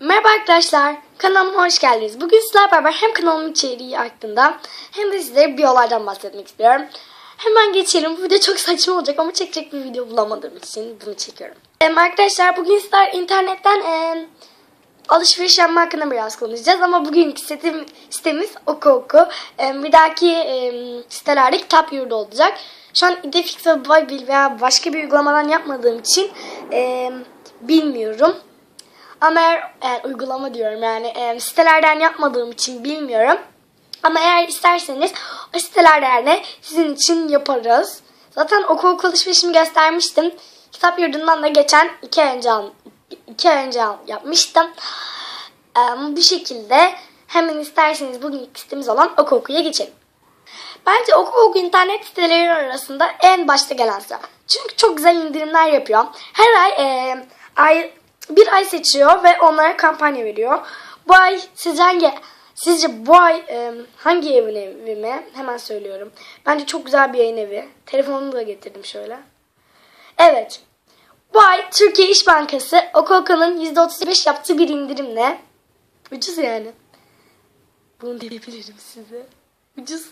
Merhaba arkadaşlar, kanalıma hoş geldiniz. Bugün sizlerle beraber hem kanalımın içeriği hakkında hem de sizlere bir olaydan bahsetmek istiyorum. Hemen geçelim. Bu video çok saçma olacak ama çekecek bir video bulamadığım için bunu çekiyorum. Em, arkadaşlar bugün sizler internetten em, alışveriş yapma hakkında biraz konuşacağız ama bugünkü sitem, sitemiz Oku Oku. Em, bir dahaki em, sitelerde kitap yurdu olacak. Şu an Idefix ve Babil veya başka bir uygulamadan yapmadığım için em, bilmiyorum. Ama eğer, eğer uygulama diyorum yani e, sitelerden yapmadığım için bilmiyorum. Ama eğer isterseniz o sitelerden sizin için yaparız. Zaten okul okul alışverişimi göstermiştim. Kitap yurdundan da geçen iki ay önce, iki ay önce yapmıştım. E, bu şekilde hemen isterseniz bugün sitemiz olan Oku Oku'ya geçelim. Bence Oku Oku internet siteleri arasında en başta gelen site. Çünkü çok güzel indirimler yapıyor. Her ay, e, ay bir ay seçiyor ve onlara kampanya veriyor. Bu ay sizce hangi sizce bu ay e, hangi evin evi mi? Hemen söylüyorum. Bence çok güzel bir yayın evi. Telefonumu da getirdim şöyle. Evet. Bu ay Türkiye İş Bankası Okoko'nun %35 yaptığı bir indirimle ucuz yani. Bunu diyebilirim size. Ucuz.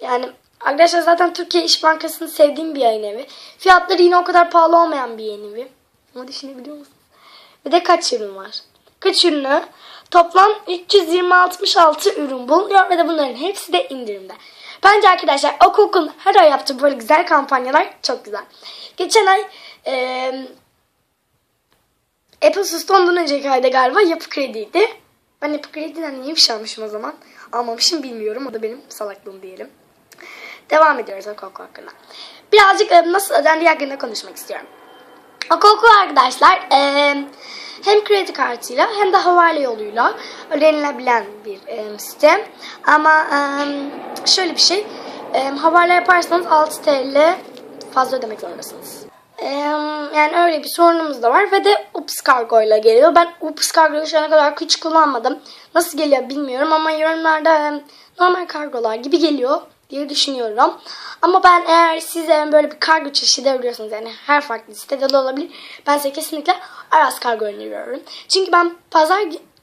Yani arkadaşlar zaten Türkiye İş Bankası'nı sevdiğim bir yayın evi. Fiyatları yine o kadar pahalı olmayan bir yayın evi. Ama düşünebiliyor musunuz? Bir de kaç ürün var? Kaç ürünü? Toplam 320-66 ürün bulunuyor ve de bunların hepsi de indirimde. Bence arkadaşlar Okok'un her ay yaptığı böyle güzel kampanyalar çok güzel. Geçen ay eee Apple Sus'ta ondan önceki ayda galiba yapı krediydi. Ben yapı krediden niye bir şey almışım o zaman? Almamışım bilmiyorum. O da benim salaklığım diyelim. Devam ediyoruz Okoko hakkında. Birazcık e, nasıl ödendiği hakkında konuşmak istiyorum. Okoko arkadaşlar e, hem kredi kartıyla hem de havale yoluyla ödenilebilen bir e, site. Ama e, şöyle bir şey. E, havale yaparsanız 6 TL fazla ödemek zorundasınız. E, yani öyle bir sorunumuz da var ve de Ups Kargo ile geliyor. Ben Ups Kargo'yu şu ana kadar hiç kullanmadım. Nasıl geliyor bilmiyorum ama yorumlarda e, normal kargolar gibi geliyor diye düşünüyorum. Ama ben eğer siz de böyle bir kargo çeşidi arıyorsanız yani her farklı sitede de olabilir. Ben size kesinlikle Aras Kargo öneriyorum. Çünkü ben pazar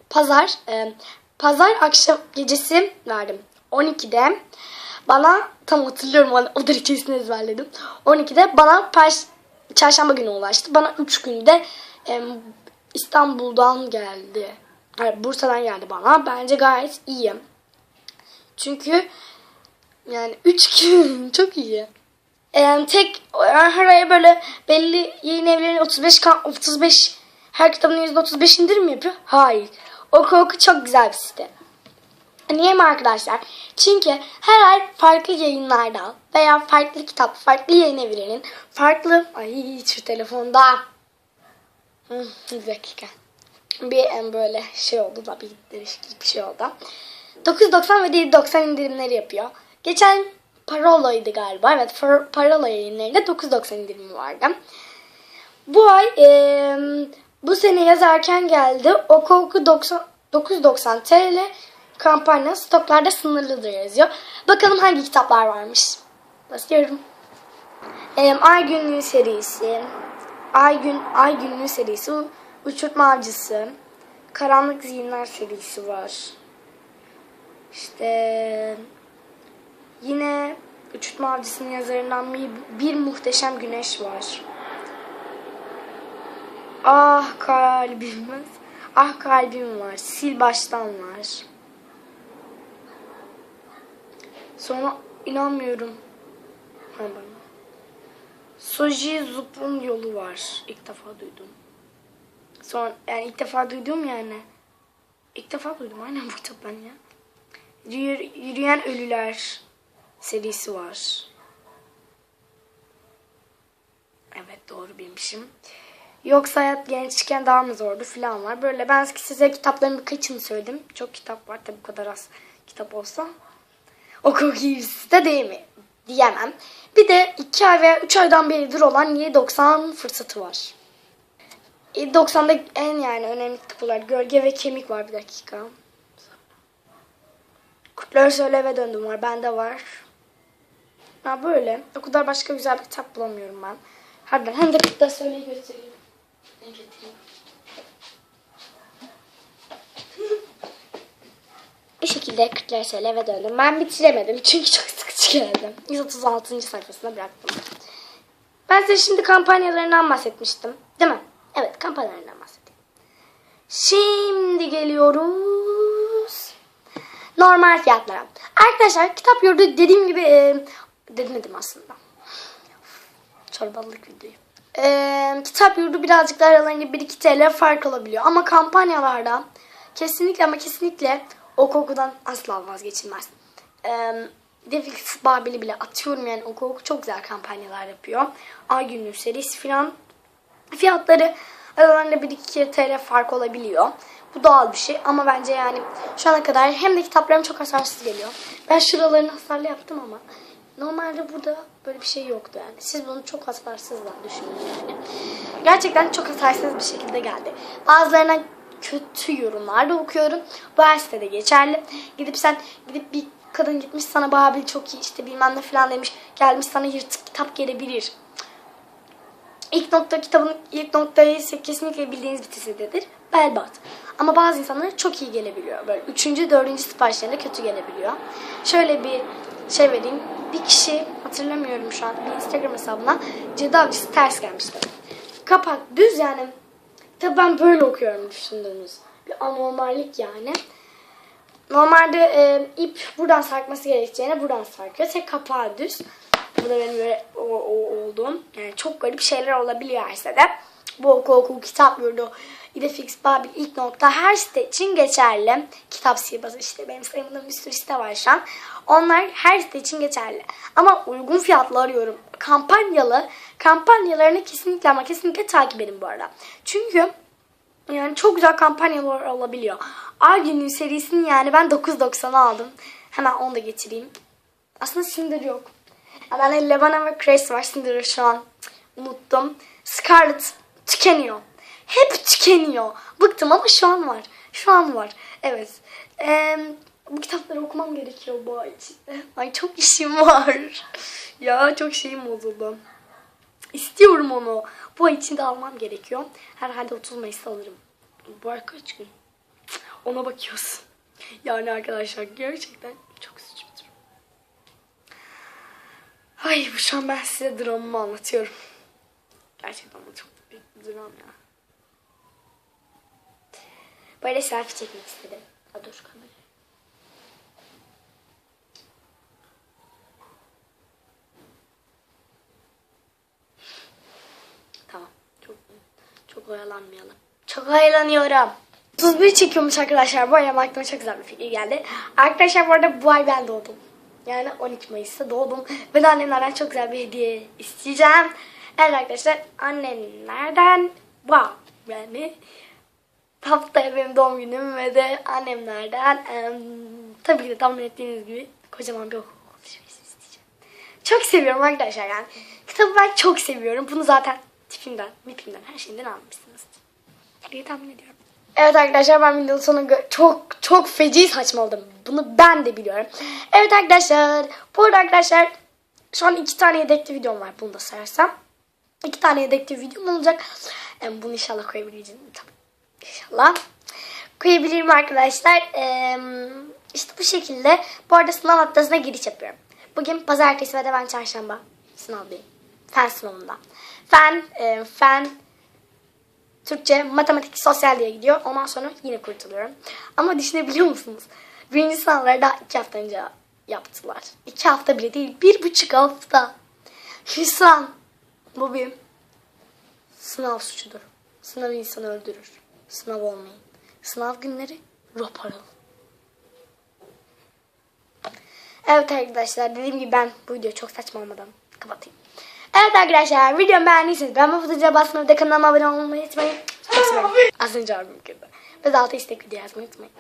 pazar e, pazar akşam gecesi verdim. 12'de bana tam hatırlıyorum o o derecesini ezberledim. 12'de bana pers çarşamba günü ulaştı. Bana 3 günde e, İstanbul'dan geldi. Yani Bursa'dan geldi bana. Bence gayet iyi. Çünkü yani 3 gün çok iyi. Yani tek her ay böyle belli yayın evleri 35 kan- 35 her kitabın %35 indirim mi yapıyor? Hayır. Oku oku çok güzel bir site. Niye mi arkadaşlar? Çünkü her ay farklı yayınlardan veya farklı kitap, farklı yayın evlerinin farklı... Ay şu telefonda. Bir dakika. Bir em, böyle şey oldu da bir değişik bir şey oldu. 9.90 ve 7.90 indirimleri yapıyor. Geçen Parola'ydı galiba. Evet Par- Parola yayınlarında 9.90 indirimi vardı. Bu ay eee, bu sene yazarken geldi. Oku Oku 90 9.90 TL kampanya stoklarda sınırlıdır yazıyor. Bakalım hangi kitaplar varmış. Basıyorum. Eee, Ay Günlüğü serisi. Ay Gün Ay Günlüğü serisi. Uçurtma Avcısı. Karanlık Zihinler serisi var. İşte yine Uçurtma Avcısı'nın yazarından bir, muhteşem güneş var. Ah kalbimiz. Ah kalbim var. Sil baştan var. Sonra inanmıyorum. Ha. Soji Zup'un yolu var. İlk defa duydum. Sonra yani ilk defa duydum yani. İlk defa duydum aynen bu kitap ben ya. Yürü- Yürüyen Ölüler serisi var. Evet doğru bilmişim. Yoksa hayat gençken daha mı zordu filan var. Böyle ben size kitapların birkaçını söyledim. Çok kitap var tabi bu kadar az kitap olsa. Okul gibisi de değil mi? Diyemem. Bir de 2 ay veya 3 aydan beridir olan 7.90 fırsatı var. 7.90'da en yani önemli kitaplar. Gölge ve Kemik var bir dakika. Kurtlar Söyleve Döndüm var. Bende var. Ha böyle. O kadar başka güzel bir kitap bulamıyorum ben. Harbiden hem de Kurtlar Söyleve'yi göstereyim. Ne? Bu şekilde 40 lira şöyle eve döndüm. Ben bitiremedim çünkü çok sıkıcı geldi. 136. sayfasına bıraktım. Ben size şimdi kampanyalarından bahsetmiştim. Değil mi? Evet kampanyalarından bahsedeyim. Şimdi geliyoruz. Normal fiyatlara. Arkadaşlar kitap yurdu dediğim gibi e, demedim aslında. Çorbalık videoyu. E, kitap yurdu birazcık da aralarında 1-2 TL fark olabiliyor. Ama kampanyalarda kesinlikle ama kesinlikle o kokudan asla vazgeçilmez. E, Defix Babil'i bile atıyorum yani o koku çok güzel kampanyalar yapıyor. Ay günlüğü serisi falan fiyatları aralarında 1-2 TL fark olabiliyor. Bu doğal bir şey ama bence yani şu ana kadar hem de kitaplarım çok hasarsız geliyor. Ben şuralarını hasarlı yaptım ama normalde burada böyle bir şey yoktu yani. Siz bunu çok hasarsızla düşünün yani. Gerçekten çok hasarsız bir şekilde geldi. Bazılarına kötü yorumlar da okuyorum. Bu her sitede geçerli. Gidip sen gidip bir kadın gitmiş sana Babil çok iyi işte bilmem ne falan demiş. Gelmiş sana yırtık kitap gelebilir. İlk nokta kitabın ilk noktayı kesinlikle bildiğiniz bir dizidedir. Berbat. Ama bazı insanlara çok iyi gelebiliyor. Böyle üçüncü, dördüncü siparişlerinde kötü gelebiliyor. Şöyle bir şey vereyim. Bir kişi hatırlamıyorum şu an bir Instagram hesabına cadı avcısı ters gelmişti. Kapak düz yani. Tabii ben böyle okuyorum düşündüğünüz. Bir anormallik yani. Normalde e, ip buradan sarkması gerekeceğine buradan sarkıyor. Tek kapağı düz. Bu da benim böyle o, o, olduğum. Yani çok garip şeyler olabiliyor her sitede. Bu okul okul kitap yurdu. İdefix, Babil, ilk nokta her site için geçerli. Kitap sihirbazı işte benim sayımda bir sürü site var şu an. Onlar her site için geçerli. Ama uygun fiyatlı arıyorum. Kampanyalı. Kampanyalarını kesinlikle ama kesinlikle takip edin bu arada. Çünkü yani çok güzel kampanyalar olabiliyor. Günlüğü serisini yani ben 9.90'a aldım. Hemen onu da getireyim. Aslında Cinder yok. Ya Ben Levana ve Grace var. Cinder'ı şu an unuttum. Scarlet tükeniyor. Hep tükeniyor. Bıktım ama şu an var. Şu an var. Evet. Ee, bu kitapları okumam gerekiyor bu ay için. Ay çok işim var. ya çok şeyim bozuldu. İstiyorum onu. Bu ay içinde almam gerekiyor. Herhalde 30 Mayıs'ta alırım. Bu ay kaç gün? Ona bakıyorsun. Yani arkadaşlar gerçekten çok üzücü bir durum. Ay bu şu an ben size dramımı anlatıyorum. Gerçekten bu çok büyük bir dram ya. Böyle selfie çekmek istedim. Ha, dur kamera. Tamam. Çok çok oyalanmayalım. Çok oyalanıyorum. 31 çekiyormuş arkadaşlar. Bu ay aklıma çok güzel bir fikir geldi. Arkadaşlar bu arada bu ay ben doğdum. Yani 12 Mayıs'ta doğdum. Ve de annemlerden çok güzel bir hediye isteyeceğim. Evet arkadaşlar annemlerden wow yani haftaya benim doğum günüm ve de annemlerden em, tabii ki de tahmin ettiğiniz gibi kocaman bir okul alışverişi isteyeceğim. Çok seviyorum arkadaşlar yani. Kitabı ben çok seviyorum. Bunu zaten tipimden, mipimden, her şeyinden almışsınız. diye tahmin ediyorum. Evet arkadaşlar ben videonun sonuna çok çok feci saçmaladım. Bunu ben de biliyorum. Evet arkadaşlar. Bu arada arkadaşlar şu an iki tane yedekli videom var. Bunu da sayarsam. İki tane yedekli videom olacak. Yani bunu inşallah koyabileceğim. Tabii. İnşallah. Koyabilirim arkadaşlar. Ee, işte bu şekilde. Bu arada sınav haftasına giriş yapıyorum. Bugün pazartesi ve de ben çarşamba sınavdayım. Fen sınavında. Fen, e, fen, Türkçe, matematik, sosyal diye gidiyor. Ondan sonra yine kurtuluyorum. Ama düşünebiliyor musunuz? Birinci sınavları daha iki hafta önce yaptılar. İki hafta bile değil, bir buçuk hafta. Hüsran. Bu bir sınav suçudur. Sınav insanı öldürür. Sınav olmayın. Sınav günleri rapor. Evet arkadaşlar dediğim gibi ben bu videoyu çok saçmalamadan kapatayım. Evet arkadaşlar videomu beğendiyseniz ben bu fotoğrafa basmayı ve kanalıma abone olmayı unutmayın. Az önce abim kırdı. Ve de alta istek video yazmayı unutmayın.